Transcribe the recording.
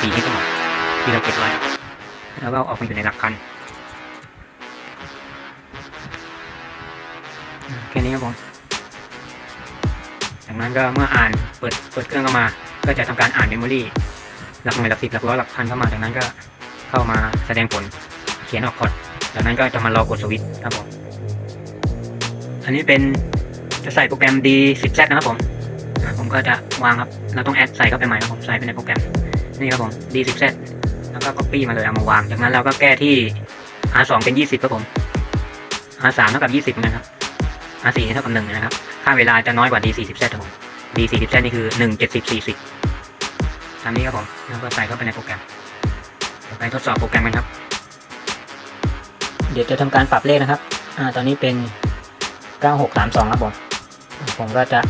4ฮิตทั้งหมดที่เราเก็บไว้แล้วก็เอาออกมาอยู่ในหลักพันแค่นี้ครับผมจากนั้นก็เมื่ออ่านเปิดเปิดเครื่องเข้ามา ก็จะทำการอ่านเมมโมรีหลักหน่วยหลักสิบหลักร้อยหลักพันเข้ามาจากนั้นก็เข้ามาแสดงผลเขียนออกพอร์ตจากนั้นก็จะมารอกดสวิตช์ครับผมอันนี้เป็นจะใส่โปรแกรม D10Z นะครับผม ผมก็จะวางครับ เราต้องแอดใส่เข้าไปใหม่ครับผม ใส่ไปในโปรแกรม นี่ครับผม D10Z แล้วก็ copy มาเลยเอามาวาง จากนั้นเราก็แก้ที่ R2 เป็น 20ครับผม R3 เท่ากับ 20เหมือนกันครับ R4 เท่ากับ1นะครับ ค่าเวลาจะน้อยกว่า D40Z ครับผม D40Z นี่คือ 1 70 40ตามนี้ครับผม แล้วก็ใส่เข้าไปในโปรแกรมไปทดสอบโปรแกรมกันครับ เดี๋ยวจะทำการปรับเลขนะครับ อ่า ตอนนี้เป็น 9632 ครับผม ผมก็จะ